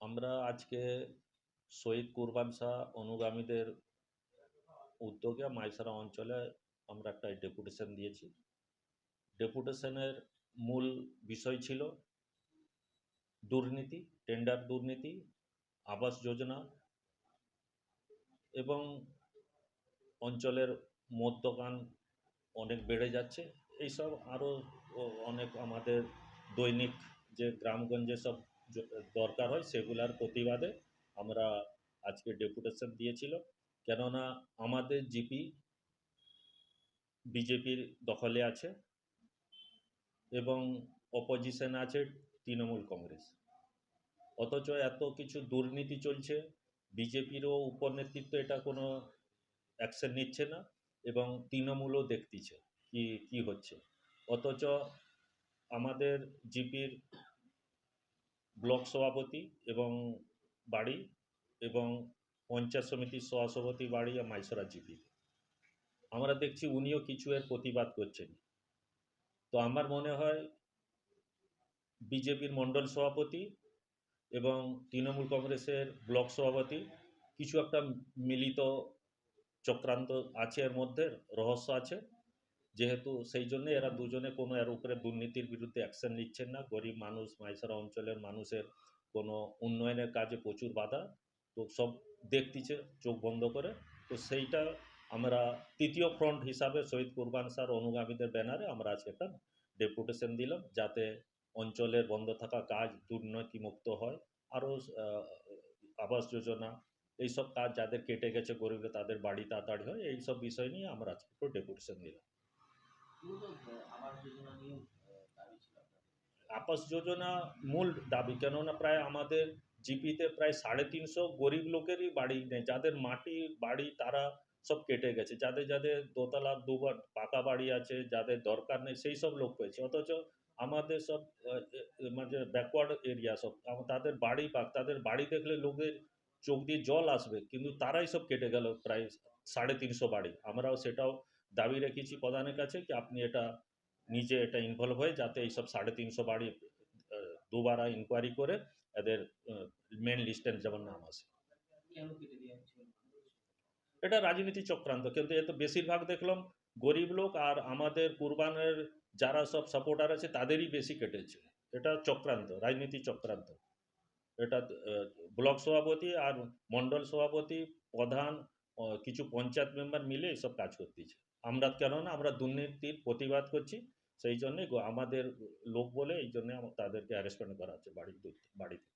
আমরা আজকে শহীদ কুরবান শাহ অনুগামীদের উদ্যোগে মাইসারা অঞ্চলে আমরা একটা ডেপুটেশন দিয়েছি। ডেপুটেশনের মূল বিষয় ছিল দুর্নীতি টেন্ডার দুর্নীতি, আবাস যোজনা এবং অঞ্চলের মদ দোকান অনেক বেড়ে যাচ্ছে। এইসব আরও অনেক আমাদের দৈনিক যে গ্রামগঞ্জে সব দরকার হয় সেগুলার প্রতিবাদে আমরা আজকে ডেপুটেশন দিয়েছিল। কেননা আমাদের জিপি, বিজেপির দখলে আছে। এবং অপোজিশন আছে তৃণমূল কংগ্রেস। অথচ এত কিছু দুর্নীতি চলছে, বিজেপিরও উপর নেতৃত্ব এটা কোনো অ্যাকশন নিচ্ছে না এবং তৃণমূলও দেখতেছে কি কি হচ্ছে। অথচ আমাদের জিপির ব্লক সভাপতি এবং বাড়ি এবং পঞ্চায়েত সমিতির সহসভাপতি বাড়ি আর মাইসরা জিপি। আমরা দেখছি উনিও কিছু এর প্রতিবাদ করছেন। তো আমার মনে হয় বিজেপির মণ্ডল সভাপতি এবং তৃণমূল কংগ্রেসের ব্লক সভাপতি কিছু একটা মিলিত চক্রান্ত আছে এর মধ্যে, রহস্য আছে। যেহেতু সেই জন্য এরা দুজনে কোনো এর উপরে দুর্নীতির বিরুদ্ধে অ্যাকশন নিচ্ছেন না। গরিব মানুষ, মাইসরা অঞ্চলের মানুষের কোনো উন্নয়নের কাজে প্রচুর বাধা। তো সব দেখতেছে, চোখ বন্ধ করে। তো সেইটা আমরা তৃতীয় ফ্রন্ট হিসাবে শহীদ কুরবান স্যার অনুগামীদের ব্যানারে আমরা আজকে একটা ডেপুটেশন দিলাম যাতে অঞ্চলের বন্ধ থাকা কাজ দুর্নীতিমুক্ত হয় আরও আবাস যোজনা, এইসব কাজ যাদের কেটে গেছে গরিব তাদের বাড়ি তাড়াতাড়ি হয়, এইসব বিষয় নিয়ে আমরা আজকে একটু ডেপুটেশন দিলাম। আবাস যোজনা মূল দাবি, কেননা প্রায় আমাদের জিপিতে প্রায় সাড়ে তিনশো গরিব লোকেরই বাড়ি নেই যাদের মাটি, বাড়ি, তারা সব কেটে গেছে। যাদের যাদের দোতলা দুবার পাকা বাড়ি আছে, যাদের দরকার নেই, সেই সব লোক পেয়েছে। অথচ আমাদের সব মানে ব্যাকওয়ার্ড এরিয়া সব তাদের বাড়ি পাক, তাদের বাড়ি দেখলে লোকের চোখ দিয়ে জল আসবে, কিন্তু তারাই সব কেটে গেল প্রায় সাড়ে তিনশো বাড়ি। আমরাও সেটাও দাবি রেখেছি প্রধানের কাছে কি আপনি এটা নিজে এটা ইনভলভ হয়ে যাতে এইসব সাড়ে তিনশো বাড়ি দুবার ইনকোয়ারি করে এদের মেন লিস্টের যেমন নাম আসে কেন কেটে দেওয়া হচ্ছিল এটা রাজনীতি চক্রান্ত। কিন্তু এ তো বেশিরভাগ দেখলাম গরিব লোক আর আমাদের কুরবানের যারা সব সাপোর্টার আছে, তাদেরই বেশি কেটেছে। এটা চক্রান্ত, রাজনীতি চক্রান্ত। এটা ব্লক সভাপতি আর মণ্ডল সভাপতি, প্রধান কিছু পঞ্চায়েত মেম্বার মিলে এসব কাজ করতেছে। আমরা কেননা আমরা দুর্নীতির প্রতিবাদ করছি, সেই জন্যে আমাদের লোক বলে এই জন্য তাদেরকে অ্যারেস্টমেন্ট করা হচ্ছে বাড়ির বাড়িতে।